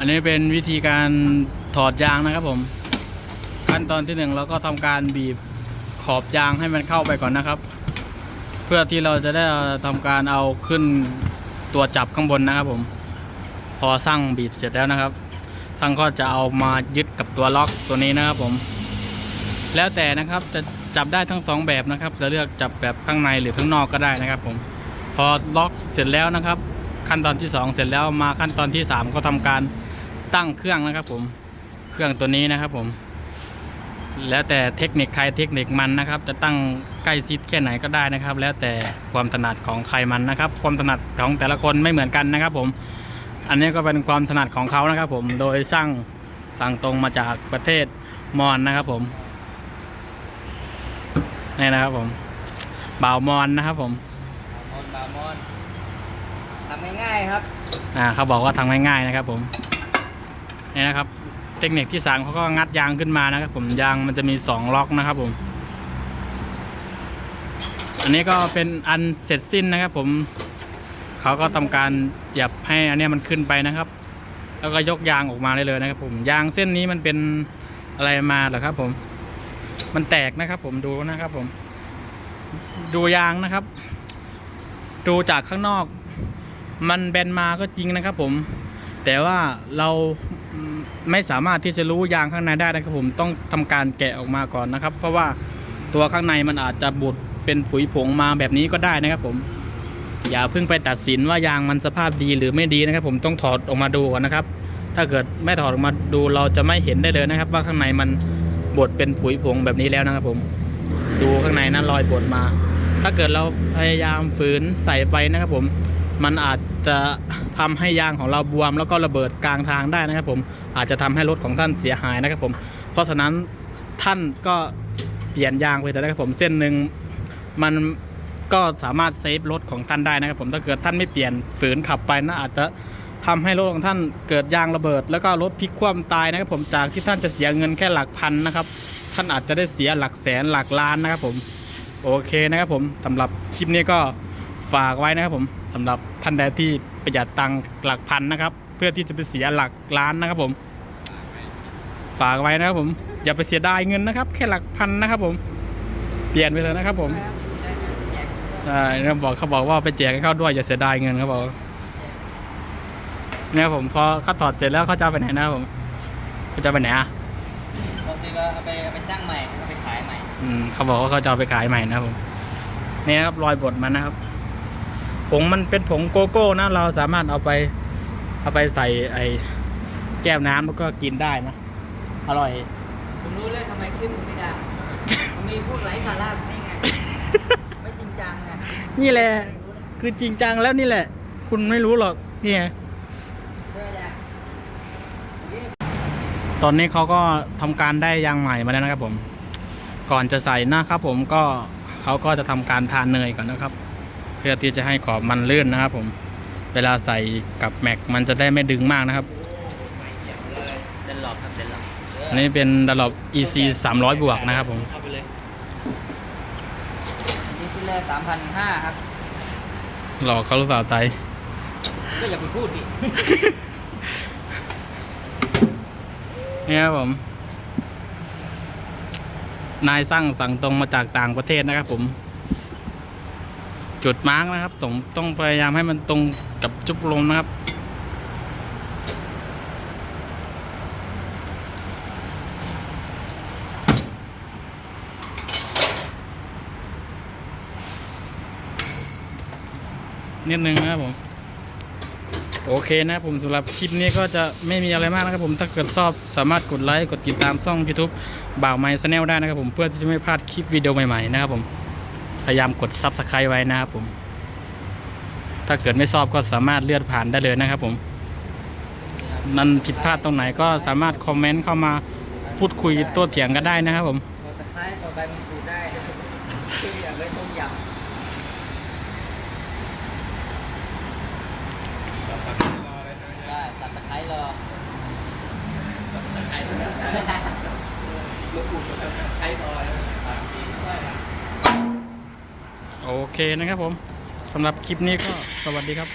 อันนี้เป็นวิธีการถอดยางนะครับผม ขั้นตอนที่หนึ่งเราก็ทำการบีบขอบยางให้มันเข้าไปก่อนนะครับ เพื่อที่เราจะได้ทำการเอาขึ้นตัวจับข้างบนนะครับผม พอสร้างบีบเสร็จแล้วนะครับช่างก็จะเอามายึดกับตัวล็อกตัวนี้นะครับผม แล้วแต่นะครับจะจับได้ทั้งสองแบบนะครับ จะเลือกจับแบบข้างในหรือข้างนอกก็ได้นะครับผม พอล็อกเสร็จแล้วนะครับ ขั้นตอนที่ 2 เสร็จแล้วมาขั้นตอนที่ 3 ก็ทำการ ตั้งเครื่องนะครับผมเครื่องตัวนี้นะครับผม แล้วแต่เทคนิคใครเทคนิคมันนะครับ จะตั้งใกล้ชิดแค่ไหนก็ได้นะครับ แล้วแต่ความถนัดของใครมันนะครับ ความถนัดของแต่ละคนไม่เหมือนกันนะครับ ผม อันนี้ก็เป็นความถนัดของเขานะครับ ผมโดยสร้างสั่งตรงมาจากประเทศมอญนะครับ ผมนี่นะครับผมบ่าวมอญนะครับ ผมมอนบามอนทำง่ายๆครับ อ่าเขาบอกว่าทำง่ายๆนะครับ ผม นี่นะครับ เทคนิคที่สามเขาก็งัดยางขึ้นมานะครับ ผมยางมันจะมีสองล็อกนะครับ ผม อันนี้ก็เป็นอันเสร็จสิ้นนะครับ ผมเขาก็ทำการเหยียบให้อันนี้มันขึ้นไปนะครับ แล้วก็ยกยางออกมาได้เลยนะครับ ผมยางเส้นนี้มันเป็นอะไรมาเหรอครับ ผม มันแตกนะครับ ผมดูนะครับ ผม ดูยางนะครับ ดูจากข้างนอก มันแบนมาก็จริงนะครับ ผม แต่ว่าเรา ไม่สามารถที่จะรู้ยางข้างในได้นะครับผมต้องทำการแกะออกมาก่อนนะครับ เพราะว่าตัวข้างในมันอาจจะบุดเป็นผุยผงมาแบบนี้ก็ได้นะครับผม อย่าเพิ่งไปตัดสินว่ายางมันสภาพดีหรือไม่ดีนะครับ ผมต้องถอดออกมาดูก่อนนะครับ ถ้าเกิดไม่ถอดออกมาดูเราจะไม่เห็นได้เลยนะครับ ว่าข้างในมันบดเป็นผุยผงแบบนี้แล้วนะครับผม ดูข้างในนั้นรอยบดมา ถ้าเกิดเราพยายามฝืนใส่ไฟนะครับผม มันอาจจะทำให้ยางของเราบวม แล้วก็ระเบิดกลางทางได้นะครับ ผมอาจจะทำให้รถของท่านเสียหายนะครับ ผม เพราะฉะนั้นท่านก็เปลี่ยนยางไปเถอะนะครับผมเส้นหนึ่งมันก็สามารถเซฟรถของท่านได้นะครับ ผมถ้าเกิดท่านไม่เปลี่ยนฝืนขับไปนะอาจจะทำให้รถของท่านเกิดยางระเบิด แล้วก็รถพลิกคว่ำตายนะครับ ผมจากที่ท่านจะเสียเงินแค่หลักพันนะครับ ท่านอาจจะได้เสียหลักแสนหลักล้านนะครับ ผม โอเคนะครับ ผมสำหรับคลิปนี้ก็ ฝากไว้นะครับผมสำหรับท่านใดที่ประหยัดตังค์หลักพันนะครับ เพื่อที่จะไปเสียหลักล้านนะครับผม ฝากไว้นะครับผมอย่าไปเสียดายเงินนะครับ แค่หลักพันนะครับ ผมเปลี่ยนไปเลยนะครับ ผมใช่เขาบอกเขาบอกว่าไปแจกให้เขาด้วยอย่าเสียดายเงินเขาบอกเนี่ยผมพอเขาถอดเสร็จแล้วเขาจะเอาไปไหนนะครับผมเขาจะเอาไปไหนอะบางทีก็เอาไปเอาไปสร้างใหม่แล้วก็ไปขายใหม่ อืมเขาบอกว่าเขาจะเอาไปขายใหม่นะครับผมนี่นะครับรอยบดมันนะครับ ผงมันเป็นผงโกโก้นะ เราสามารถเอาไป เอาไปใส่ไอ้แก้วน้ำแล้วก็กินได้นะ อร่อย ผมรู้เลยทำไมขึ้นไม่ได้มันมีพูดไร้สาระนี่ไง ไม่จริงจังไงนี่แหละ คือจริงจังแล้วนี่แหละ คุณไม่รู้หรอกนี่ไงใช่ไหมล่ะตอนนี้เขาก็ทำการได้ยางใหม่มาแล้วนะครับผม ก่อนจะใส่นะครับผมก็เขาก็จะทำการทานเนยก่อนนะครับ เพื่อที่จะให้ขอบมันลื่นนะครับ ผมเวลาใส่กับแม็กมันจะได้ไม่ดึงมากนะครับเดินหลอกครับเดินหลอกอันนี้เป็นดลอป EC 300 บวกนะครับผมเข้าไปเลยอันนี้ขึ้นแรกสามพันห้าครับ หลอกเขาหรือเปล่าไตก็อย่าไปพูดดิ เนี่ยครับผม นายสร้างสั่งตรงมาจากต่างประเทศนะครับผม จุดมาร์กนะครับผมต้องพยายามให้มันตรงกับจุกลมนะครับ นิดนึงนะครับผม โอเคนะผมสำหรับคลิปนี้ก็จะไม่มีอะไรมากนะครับผมถ้าเกิดชอบสามารถกดไลค์ กดติดตามช่อง YouTube บ่าวไมซ์แนลได้นะครับผมเพื่อที่จะไม่พลาดคลิปวิดีโอใหม่ๆนะครับผม พยายามกด Subscribe ไว้นะครับผม ถ้าเกิดไม่ชอบก็สามารถเลื่อนผ่านได้เลยนะครับผมนั่นผิดพลาดตรงไหนก็สามารถคอมเมนต์เข้ามาพูดคุยโต้เถียงกันได้นะครับผมตะไคร้ต่อใบมันกรูดได้คืออยางไรต้มยำได้ตัดตะไคร้รอตัดตะไคร้รอลูกปูดตัดตะไคร้รอ โอเคนะครับผมสำหรับคลิปนี้ก็สวัสดีครับ